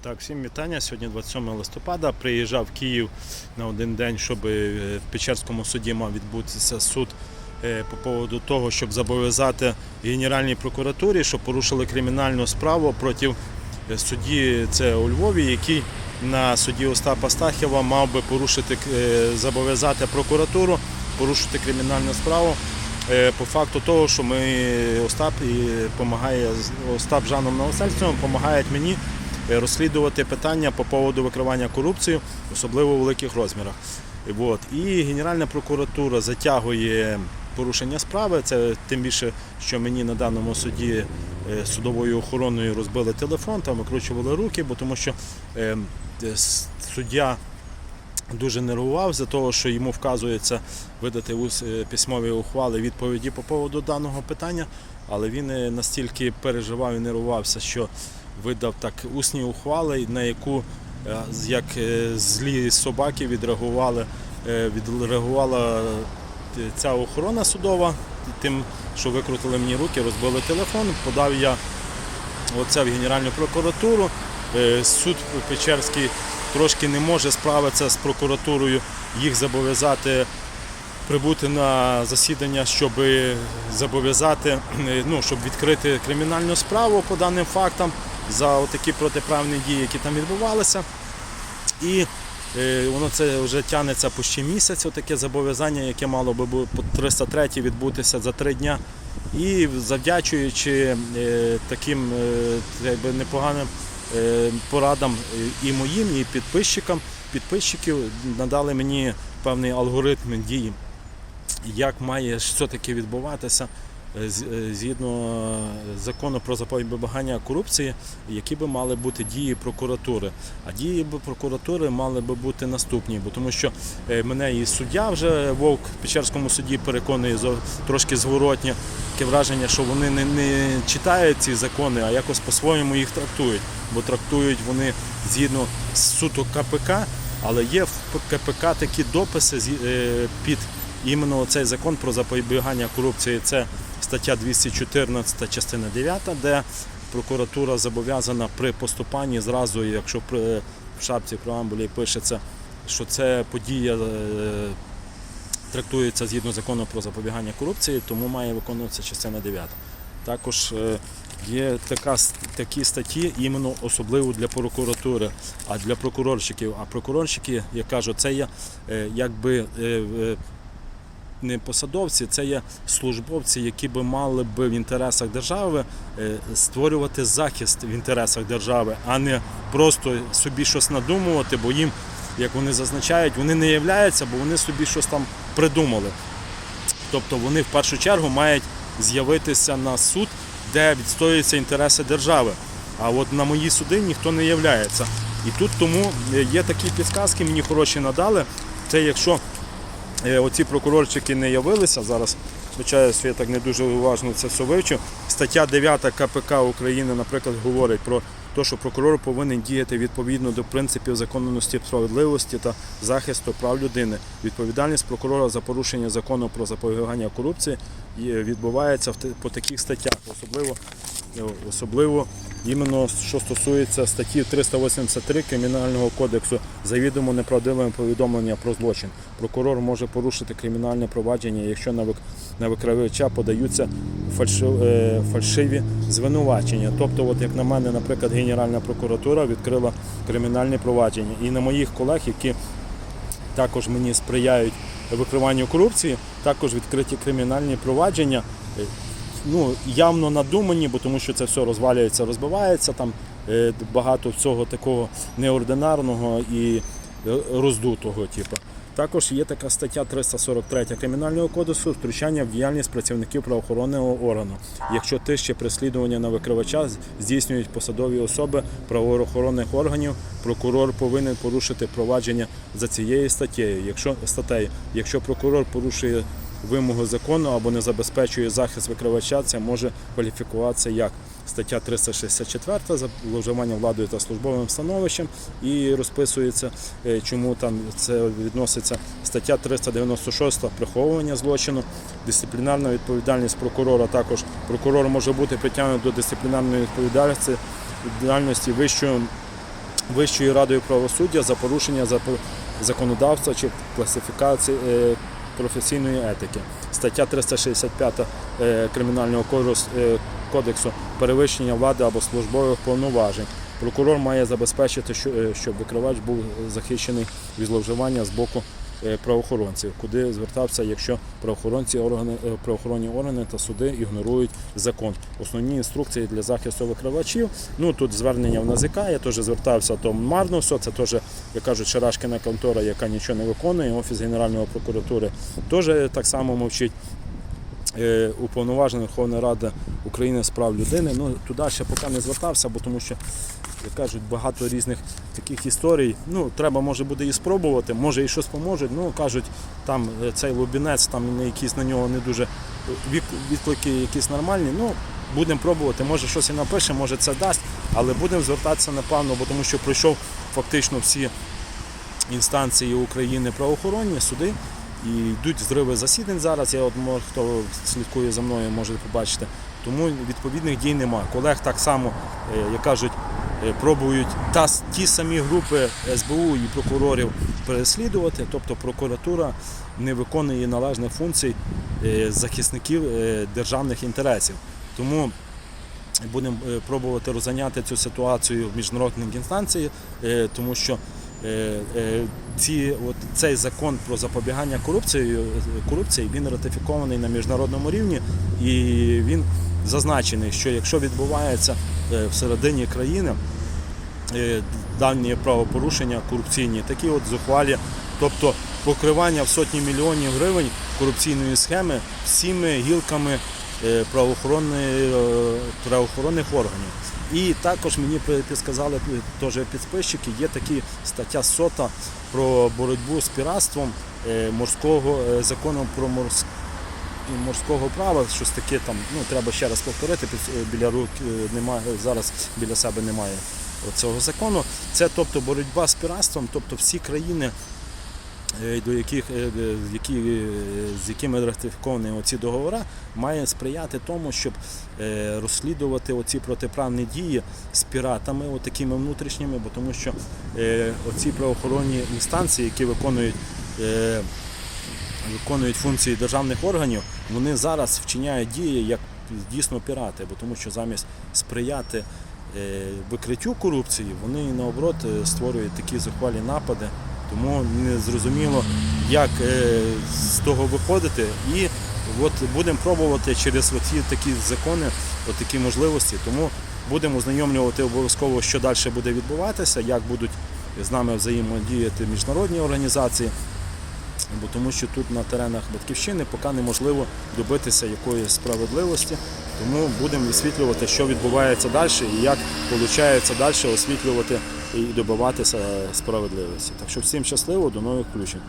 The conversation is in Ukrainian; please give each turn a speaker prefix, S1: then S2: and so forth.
S1: Так, всім вітання. Сьогодні 27 листопада. Приїжджав в Київ на один день, щоб е, в Печерському суді мав відбутися суд е, по поводу того, щоб зобов'язати Генеральній прокуратурі, щоб порушили кримінальну справу проти е, судді це у Львові, який на суді Остапа Стахєва мав би порушити зобов'язати прокуратуру, порушити кримінальну справу. По факту того, що ми Остап і помагає Остап Жаном Новосельцевим допомагають мені розслідувати питання по поводу викривання корупції, особливо у великих розмірах. От. І Генеральна прокуратура затягує порушення справи. Це тим більше, що мені на даному суді е, судовою охороною розбили телефон, там викручували руки, бо тому що е, суддя дуже нервував за того, що йому вказується видати е, письмові ухвали відповіді по поводу даного питання, але він е, настільки переживав і нервувався, що видав так усні ухвали, на яку е, як е, злі собаки відреагували, е, відреагувала ця охорона судова тим, що викрутили мені руки, розбили телефон, подав я оце в Генеральну прокуратуру. Суд Печерський трошки не може справитися з прокуратурою, їх зобов'язати прибути на засідання, щоб зобов'язати, ну, щоб відкрити кримінальну справу по даним фактам за такі протиправні дії, які там відбувалися. І е, воно це вже тягнеться по ще місяць, таке зобов'язання, яке мало би по 303 відбутися за три дня. І завдячуючи е, таким е, якби непоганим порадам і моїм, і підписчикам, підписчиків надали мені певний алгоритм дії, як має все-таки відбуватися згідно е, закону про запобігання корупції, які би мали бути дії прокуратури. А дії прокуратури мали би бути наступні, бо тому що е, мене і суддя вже вовк в Печерському суді переконує трошки зворотнє. Таке враження, що вони не, не читають ці закони, а якось по-своєму їх трактують. Бо трактують вони згідно з суто КПК, але є в КПК такі дописи е, під іменно цей закон про запобігання корупції. Це стаття 214, частина 9, де прокуратура зобов'язана при поступанні зразу, якщо при- в шапці преамбулі пишеться, що це подія. е, Трактується згідно закону про запобігання корупції, тому має виконуватися частина 9. Також е, є така, такі статті іменно особливо для прокуратури, а для прокурорщиків. А прокурорщики, я кажу, це є е, якби не посадовці, це є службовці, які би мали би в інтересах держави е, створювати захист в інтересах держави, а не просто собі щось надумувати, бо їм, як вони зазначають, вони не являються, бо вони собі щось там придумали. Тобто вони в першу чергу мають з'явитися на суд, де відстоюються інтереси держави. А от на мої суди ніхто не являється. І тут тому е, є такі підсказки, мені хороші надали. Це якщо оці прокурорчики не явилися, зараз, звичайно, я так не дуже уважно це все вивчу. Стаття 9 КПК України, наприклад, говорить про те, що прокурор повинен діяти відповідно до принципів законності, справедливості та захисту прав людини. Відповідальність прокурора за порушення закону про запобігання корупції відбувається в по таких статтях, особливо е, особливо іменно що стосується статті 383 Кримінального кодексу завідомо неправдиве повідомлення про злочин. Прокурор може порушити кримінальне провадження, якщо на вик- викривача подаються е, фальшиві звинувачення. Тобто, от як на мене, наприклад, Генеральна прокуратура відкрила кримінальне провадження. І на моїх колег, які також мені сприяють викриванню корупції, також відкриті кримінальні провадження. Ну, явно надумані, бо тому що це все розвалюється, розбивається. Там е, багато всього такого неординарного і е, роздутого. Типу. Також є така стаття 343 Кримінального кодексу втручання в діяльність працівників правоохоронного органу. Якщо тижче переслідування на викривача здійснюють посадові особи правоохоронних органів, прокурор повинен порушити провадження за цією статтею. Якщо статтею, якщо прокурор порушує вимоги закону або не забезпечує захист викривача, це може кваліфікуватися як стаття 364 зловживання владою та службовим становищем і розписується, е, чому там це відноситься стаття 396 приховування злочину, дисциплінарна відповідальність прокурора. Також прокурор може бути притягнутий до дисциплінарної відповідальності відповідальності вищою Вищою радою правосуддя за порушення законодавства чи класифікації е, професійної етики. Стаття 365 е, Кримінального кодексу, е, перевищення влади або службових повноважень. Прокурор має забезпечити, е, щоб викривач був захищений від зловживання з боку правоохоронців, куди звертався, якщо правоохоронці органи, е, правоохоронні органи та суди ігнорують закон. Основні інструкції для захисту викривачів. Ну тут звернення в НАЗК, я теж звертався, то марно все. Це теж, як кажуть, Шарашкіна контора, яка нічого не виконує. Офіс Генеральної прокуратури теж так само мовчить. Е, Уповноважена Верховна Рада України з прав людини. Ну туди ще поки не звертався, бо тому що як кажуть, багато різних таких історій. Ну, треба може буде і спробувати, може і щось поможуть. Ну кажуть, там е, цей лубінець, там якісь на нього не дуже е, відклики якісь нормальні. Ну, будемо пробувати, може щось і напише, може це дасть, але будемо звертатися напевно, бо тому що пройшов фактично всі інстанції України правоохоронні, суди. І йдуть зриви засідань зараз. Я от хто слідкує за мною, може побачити. Тому відповідних дій немає. Колег так само, е, як кажуть, е, пробують та, ті самі групи СБУ і прокурорів переслідувати. Тобто прокуратура не виконує належних функцій е, захисників державних інтересів. Тому будемо пробувати розганяти цю ситуацію в міжнародних інстанціях, тому що ці, от, цей закон про запобігання корупції, корупції він ратифікований на міжнародному рівні і він зазначений, що якщо відбувається е, всередині країни е, дані правопорушення корупційні, такі от зухвалі, тобто покривання в сотні мільйонів гривень корупційної схеми всіми гілками е, е, правоохоронних органів. І також мені підсказали е, теж підписчики, є такі стаття сота про боротьбу з піратством е, морського е, законом про морськ морського права, щось таке там, ну треба ще раз повторити, е, біля рук немає, зараз біля себе немає цього закону. Це тобто боротьба з піратством, тобто всі країни, до яких, е, е, які, е, з якими ратифіковані оці договори, має сприяти тому, щоб е, розслідувати оці протиправні дії з піратами, от такими внутрішніми, бо тому що е, оці правоохоронні інстанції, які виконують. е, виконують функції державних органів, вони зараз вчиняють дії як дійсно пірати, бо тому що замість сприяти е, викриттю корупції, вони наоборот е, створюють такі зухвалі напади. Тому не зрозуміло, як е, з того виходити. І от будемо пробувати через оці такі закони, такі можливості. Тому будемо ознайомлювати обов'язково, що далі буде відбуватися, як будуть з нами взаємодіяти міжнародні організації бо тому що тут на теренах батьківщини поки неможливо добитися якоїсь справедливості. Тому будемо висвітлювати, що відбувається далі і як виходить далі освітлювати і добиватися справедливості. Так що всім щасливо, до нових включень.